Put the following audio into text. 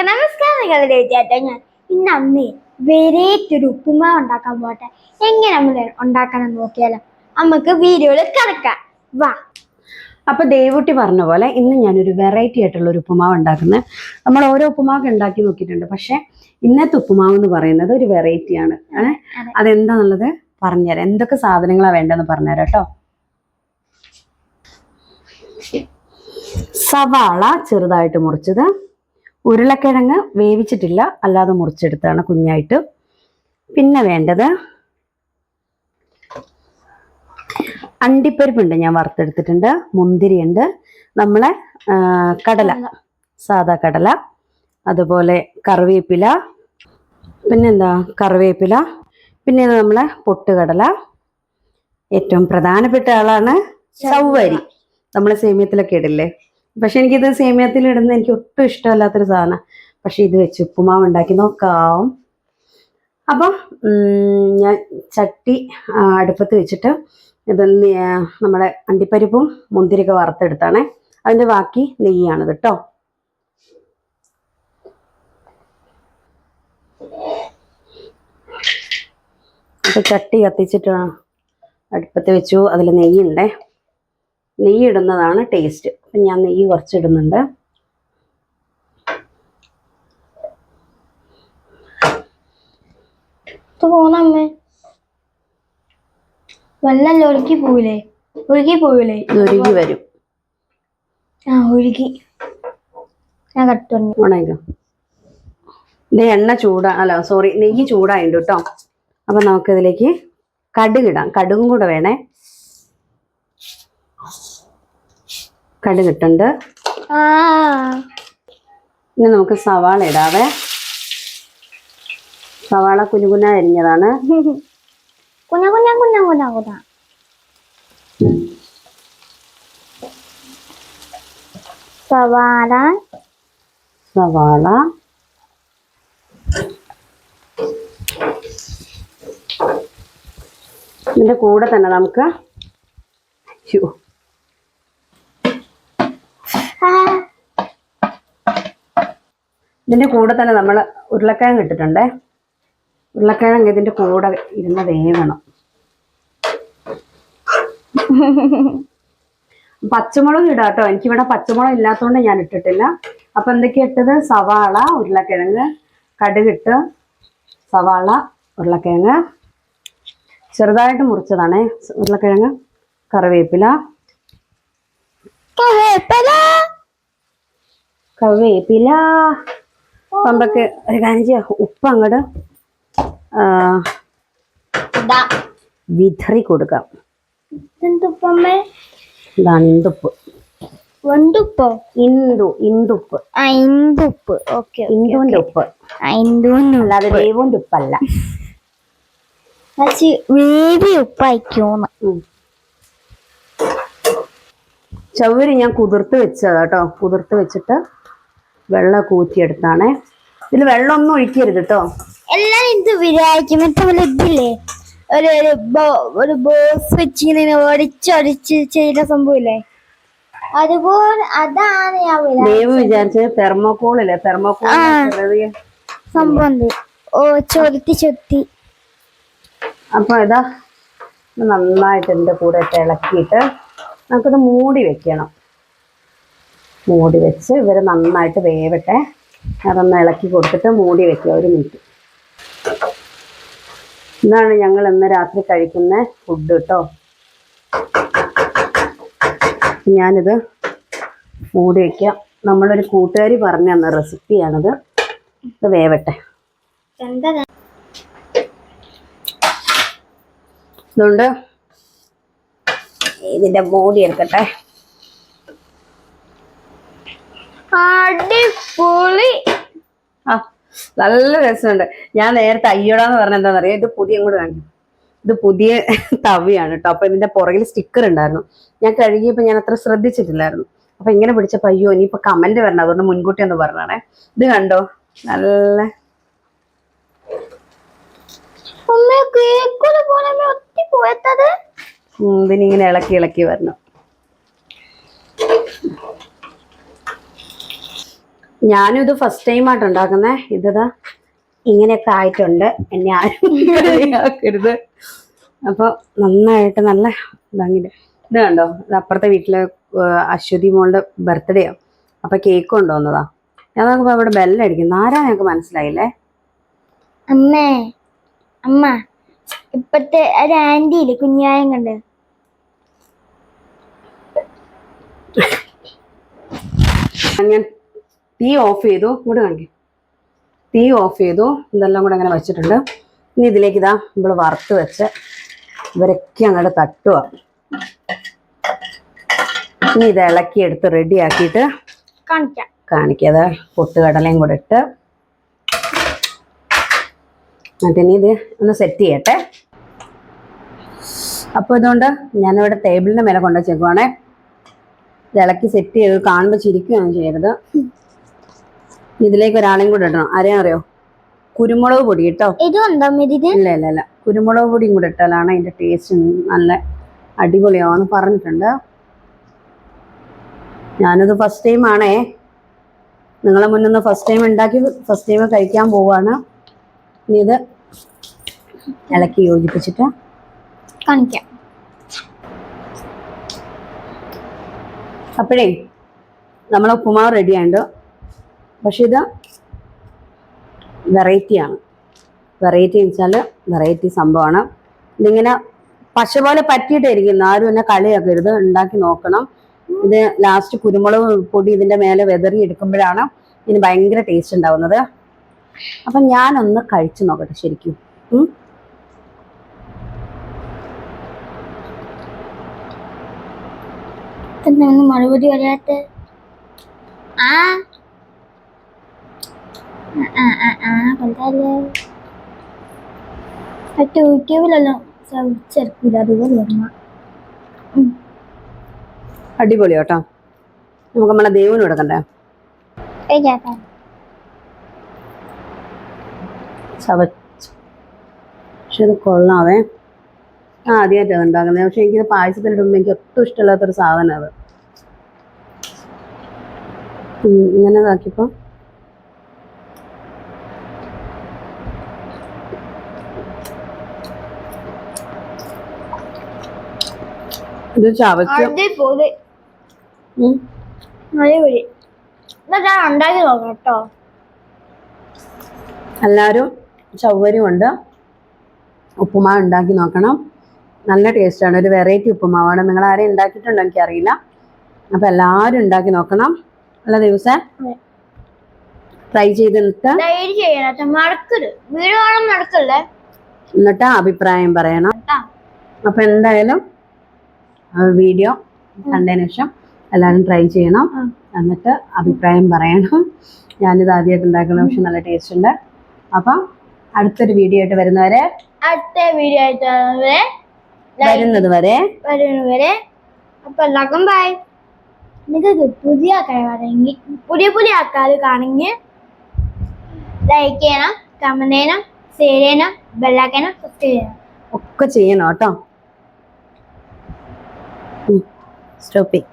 എല്ലാവർക്കും നിങ്ങൾ ചേട്ടാ ഞാൻ. ഇന്ന് അമ്മേ വെറൈറ്റി ഒരു ഉപ്പുമാവ് ഉണ്ടാക്കാൻ പോട്ടെ എങ്ങനെ നമ്മൾ ഉണ്ടാക്കണം നോക്കിയാലോ. നമുക്ക് വീഡിയോയിൽ കിടക്കാം. വാ. അപ്പൊ ദേവുട്ടി പറഞ്ഞ പോലെ ഇന്ന് ഞാനൊരു വെറൈറ്റി ആയിട്ടുള്ള ഒരു ഉപ്പുമാവ് ഉണ്ടാക്കുന്നത്. നമ്മൾ ഓരോ ഉപ്പുമാവ് ഉണ്ടാക്കി നോക്കിയിട്ടുണ്ട്. പക്ഷെ ഇന്നത്തെ ഉപ്പുമാവ് എന്ന് പറയുന്നത് ഒരു വെറൈറ്റിയാണ് ഏഹ് അതെ. അതെന്താന്നുള്ളത് പറഞ്ഞുതരാം. എന്തൊക്കെ സാധനങ്ങളാ വേണ്ടതെന്ന് പറഞ്ഞുതരാം കേട്ടോ. സവാള ചെറുതായിട്ട് മുറിച്ചത്. ഉരുളക്കിഴങ്ങ് വേവിച്ചിട്ടില്ല. അല്ലാതെ മുറിച്ചെടുത്താണ് കുഞ്ഞായിട്ട്. പിന്നെ വേണ്ടത് അണ്ടിപ്പരിപ്പുണ്ട് ഞാൻ വറുത്തെടുത്തിട്ടുണ്ട്. മുന്തിരിയുണ്ട്. നമ്മളെ കടല. സാദാ കടല. അതുപോലെ കറിവേപ്പില. പിന്നെന്താ? കറിവേപ്പില. പിന്നെ നമ്മളെ പൊട്ടുകടല. ഏറ്റവും പ്രധാനപ്പെട്ട ആളാണ് ചവ്വരി. നമ്മളെ സേമിയത്തിലൊക്കെ ഇടില്ലേ? പക്ഷെ എനിക്കിത് സേമിയത്തിൽ ഇടുന്ന എനിക്ക് ഒട്ടും ഇഷ്ടമല്ലാത്തൊരു സാധനം. പക്ഷെ ഇത് വെച്ച് ഉപ്പുമാവ് ഉണ്ടാക്കി നോക്കാം. അപ്പം ഞാൻ ചട്ടി അടുപ്പത്ത് വെച്ചിട്ട് ഇത് നമ്മുടെ അണ്ടിപ്പരിപ്പും മുന്തിരിയൊക്കെ വറുത്തെടുത്താണ്. അതിന്റെ ബാക്കി നെയ്യാണിത് കേട്ടോ ചട്ടി കത്തിച്ചിട്ട് അടുപ്പത്ത് വെച്ചു. അതിൽ നെയ്യുണ്ടേ. നെയ്യ് ഇടുന്നതാണ് ടേസ്റ്റ്. അപ്പം ഞാൻ നെയ്യ് കുറച്ചിടുന്നുണ്ട്. പോണമ്മേ വെള്ളം ഒഴുക്കി പോവില്ലേ? ഒഴുകി പോവില്ലേ? ഒഴുകി വരും. ആ ഒഴുകി. ഞാൻ കട്ടുന്നു ഉണങ്ങും ഇത് എണ്ണ ചൂടാ അല്ല സോറി നെയ്യ് ചൂടായിട്ടുണ്ട് കേട്ടോ. അപ്പം നമുക്കിതിലേക്ക് കടുകിടാം. കടുകും കൂടെ വേണേ. കടുകിട്ടുണ്ട് ഇനി നമുക്ക് സവാള ഇടാവേ. സവാള കുനുകുന അരിഞ്ഞതാണ്. കുഞ്ഞ കുഞ്ഞ കുഞ്ഞ കുഞ്ഞ കുഞ്ഞ. സവാള. സവാള. ഇതിന്റെ കൂടെ തന്നെ നമുക്ക്. ശ്ശോ, ഇതിന്റെ കൂടെ തന്നെ നമ്മൾ ഉരുളക്കിഴങ്ങ് ഇട്ടിട്ടുണ്ടേ. ഉരുളക്കിഴങ്ങ് ഇതിന്റെ കൂടെ ഇരുന്ന് വേവണം. പച്ചമുളക് ഇടാം കേട്ടോ. എനിക്കിവിടെ പച്ചമുളക് ഇല്ലാത്തതുകൊണ്ട് ഞാൻ ഇട്ടിട്ടില്ല. അപ്പം എന്തൊക്കെയാണ് ഇട്ടത്? സവാള ഉരുളക്കിഴങ്ങ് കടുകിട്ട് സവാള ഉരുളക്കിഴങ്ങ്. ചെറുതായിട്ട് മുറിച്ചതാണേ. ഉരുളക്കിഴങ്ങ് കറിവേപ്പില. കറിവേപ്പില. കറിവേപ്പില. പമ്പക്ക് ഒരു കാര്യം ചെയ്യാം. ഉപ്പ് അങ്ങോട്ട് വിതറി കൊടുക്കാം. ചവരി ഇതാണ് ഇന്തുപ്പ് വണ്ടുപ്പോ ഇന്ദു ഇന്ദുപ്പ്. ആ ഇന്തുപ്പ് ഓക്കെ ഇന്ദുവിന്റെ ഉപ്പ്. ആ ഇന്ദുവിന് അല്ലാതെ ദേവുവിന്റെ ഉപ്പല്ല. പക്ഷെ വേവി ഉപ്പായിക്കോന്ന്. ഉം. ചവ്വരി ഞാൻ കുതിർത്ത് വെച്ചതാട്ടോ കുതിർത്ത് വെച്ചിട്ട് വെള്ളം കൂറ്റിയെടുത്താണേ. ഇതിൽ വെള്ളമൊന്നും ഒഴിക്കരുത് കേട്ടോ എല്ലാം ഇത് വിചാരിക്കും. മറ്റേ ഇതില്ലേ? ഒരു ഒരു ബോസ് വെച്ചിങ്ങനെ ഒടിച്ചൊടിച്ച് ചെയ്ത സംഭവമില്ലേ? അതുപോലെ അതാണ് ഞാൻ. ദേവ് വിചാരിച്ചത് തെർമോക്കോളില്ലേ? തെർമോക്കോൾ സംഭവം ഓ ചൊരുത്തി ചൊത്തി അപ്പൊ ഇതാ നന്നായിട്ട് ഇതിന്റെ കൂടെ ഇളക്കിയിട്ട് നമുക്കിത് മൂടി വെക്കണം. മൂടി വെച്ച് ഇവർ നന്നായിട്ട് വേവട്ടെ. അതൊന്ന് ഇളക്കി കൊടുത്തിട്ട് മൂടി വെക്കുക ഒരു മിനിറ്റ്. ഇതാണ് ഞങ്ങൾ ഇന്ന് രാത്രി കഴിക്കുന്ന ഫുഡ് കേട്ടോ ഞാനിത് മൂടി വെക്കാം നമ്മളൊരു കൂട്ടുകാരി പറഞ്ഞു തന്ന റെസിപ്പിയാണിത് ഇത് വേവട്ടെ. ഇതുണ്ട്. ഇതിന്റെ മൂടി എടുക്കട്ടെ. അടിപൊളി. ആ നല്ല രസമുണ്ട്. ഞാൻ നേരത്തെ അയ്യോടാന്ന് പറഞ്ഞ എന്താണെന്നറിയാം ഇത് പുതിയ കൂടെ കാണിക്കും. ഇത് പുതിയ തവിയാണ് കേട്ടോ അപ്പൊ ഇതിന്റെ പുറകിൽ സ്റ്റിക്കർ ഉണ്ടായിരുന്നു. ഞാൻ കഴുകിയപ്പോ ഞാൻ അത്ര ശ്രദ്ധിച്ചിട്ടില്ലായിരുന്നു. അപ്പൊ ഇങ്ങനെ പിടിച്ചപ്പോ അയ്യോ ഇനിയിപ്പോ കമന്റ് വരണം. അതുകൊണ്ട് മുൻകൂട്ടി ഒന്ന് പറഞ്ഞാണേ. ഇത് കണ്ടോ? നല്ല ഇതിനിങ്ങനെ ഇളക്കി ഇളക്കി വരണം. ഞാനും ഇത് ഫസ്റ്റ് ടൈം ആയിട്ട് ഉണ്ടാക്കുന്നേ. ഇതാ ഇങ്ങനെയൊക്കെ ആയിട്ടുണ്ട്. എന്നെ ആരും കളിയാക്കരുത് അപ്പൊ നന്നായിട്ട് നല്ല ഭംഗിയിൽ ഇത് കണ്ടോ? ഇത് അപ്പുറത്തെ വീട്ടിലെ അശ്വതി മോളുടെ ആണ് അപ്പൊ കേക്ക് കൊണ്ടുവന്നതാ. ഞാൻ നോക്കുമ്പോ അവിടെ ബെല്ലടിക്കുന്നു ആരാ ഞങ്ങൾക്ക് മനസ്സിലായില്ലേ? അമ്മേ അമ്മ ഇപ്പത്തെ ഒരു ആന്റി ഇല്ലേ? കുഞ്ഞായം കണ്ട്. ഞാൻ തീ ഓഫ് ചെയ്തു. ഇവിടെ കാണിക്കും. തീ ഓഫ് ചെയ്തു. ഇതെല്ലാം കൂടെ അങ്ങനെ വെച്ചിട്ടുണ്ട്. ഇനി ഇതിലേക്ക് ഇതാ നമ്മൾ വറുത്ത് വെച്ച് ഇവരൊക്കെ അങ്ങോട്ട് തട്ടുക ഇനി ഇത് ഇളക്കി എടുത്ത് റെഡി ആക്കിയിട്ട് കാണിക്കാം. കാണിക്കാതെ പൊട്ടുകടലയും കൂടെ ഇട്ട്. ഇനി ഇത് ഒന്ന് സെറ്റ് ചെയ്യട്ടെ. അപ്പോൾ ഇതുകൊണ്ട് ഞാനിവിടെ ടേബിളിന്റെ മേലെ കൊണ്ടുവച്ചേക്കുവാണേ. ഇത് ഇളക്കി സെറ്റ് ചെയ്ത് കാണുമ്പോൾ ചിരിക്കുകയാണ് ചെയ്യരുത്. ഇതിലേക്ക് ഒരാളെയും കൂടെ ഇടണം. ആരെയും അറിയോ കുരുമുളക് പൊടി കേട്ടോ. ഇല്ല ഇല്ല ഇല്ല. കുരുമുളക് പൊടിയും കൂടെ ഇട്ടാലാണ് അതിന്റെ ടേസ്റ്റ് നല്ല അടിപൊളിയാവെന്ന് പറഞ്ഞിട്ടുണ്ട്. ഞാനത് ഫസ്റ്റ് ടൈം ആണേ. നിങ്ങളെ മുന്നിൽ നിന്ന് ഫസ്റ്റ് ടൈം ഉണ്ടാക്കി ഫസ്റ്റ് ടൈം കഴിക്കാൻ പോവാണ്. ഇനി ഇത് ഇളക്കി യോജിപ്പിച്ചിട്ട് കാണിക്കാം. അപ്പോഴേ നമ്മളെ ഉപ്പുമാവ് റെഡി ആയിട്ടുണ്ട്. പക്ഷെ ഇത് വെറൈറ്റിയാണ് വെറൈറ്റി എന്ന് വെച്ചാൽ വെറൈറ്റി സംഭവമാണ്. ഇതിങ്ങനെ പശ പോലെ പറ്റിയിട്ടായിരിക്കുന്നു ആരും എന്നെ കളിയാക്കരുത്. ഉണ്ടാക്കി നോക്കണം. ഇത് ലാസ്റ്റ് കുരുമുളക് പൊടി ഇതിന്റെ മേലെ വെതറി എടുക്കുമ്പോഴാണ് ഇതിന് ഭയങ്കര ടേസ്റ്റ് ഉണ്ടാവുന്നത്. അപ്പം ഞാനൊന്ന് കഴിച്ചു നോക്കട്ടെ ശരിക്കും. മറുപടി പറയാത്ത ആ? അടിപൊളി കേട്ടോ നമുക്ക് നമ്മളെ ദൈവന് കൊടുക്കണ്ടേ പക്ഷെ ഇത് കൊള്ളാവേ ആ ഉണ്ടാക്കുന്നത് പക്ഷെ എനിക്കിത് പായസത്തിലിടുമ്പോൾ എനിക്ക് ഒട്ടും ഇഷ്ടമില്ലാത്തൊരു സാധനം അത് ഇങ്ങനെ ഇതാക്കിയപ്പോൾ ഇത് ചവച്ച് അതേപോലെ അതേപോലെ അടിപൊളി. എന്നാ ഞാൻ ഉണ്ടാക്കി നോക്കാം കേട്ടോ. എല്ലാവരും സൗകര്യമുണ്ട് ഉപ്പുമാവ് ഉണ്ടാക്കി നോക്കണം. നല്ല ടേസ്റ്റാണ്. ഒരു വെറൈറ്റി ഉപ്പുമാവാണ്. നിങ്ങൾ ആരെയും ഉണ്ടാക്കിയിട്ടുണ്ടോ എനിക്കറിയില്ല. അപ്പം എല്ലാവരും ഉണ്ടാക്കി നോക്കണം. നല്ല ദിവസം. ട്രൈ ചെയ്ത് എന്നിട്ട് അഭിപ്രായം പറയണം. അപ്പം എന്തായാലും വീഡിയോ കണ്ടതിന് ശേഷം എല്ലാവരും ട്രൈ ചെയ്യണം. എന്നിട്ട് അഭിപ്രായം പറയണം. ഞാനിത് ആദ്യമായിട്ട് ഉണ്ടാക്കുന്ന പക്ഷെ നല്ല ടേസ്റ്റ് ഉണ്ട്. അപ്പം അടുത്തൊരു വീഡിയോ ആയിട്ട് വരുന്നവരെ അടുത്ത വീഡിയോ ആയിട്ട് വരുന്നത് വരെ വരുന്നവരെ അപ്പൊ എല്ലാവർക്കും ബൈ നിങ്ങൾക്ക് പുതിയ ആൾക്കാരെങ്കിൽ പുതിയ പുതിയ ആൾക്കാർ കാണെങ്കിൽ ലൈക്ക് ചെയ്യണം കമന്റ് ചെയ്യണം ഷെയർ ചെയ്യണം ബെല്ലാക്കണം സബ്സ്ക്രൈബ് ചെയ്യണം. ഒക്കെ ചെയ്യണം കേട്ടോ. స్టోపింగ్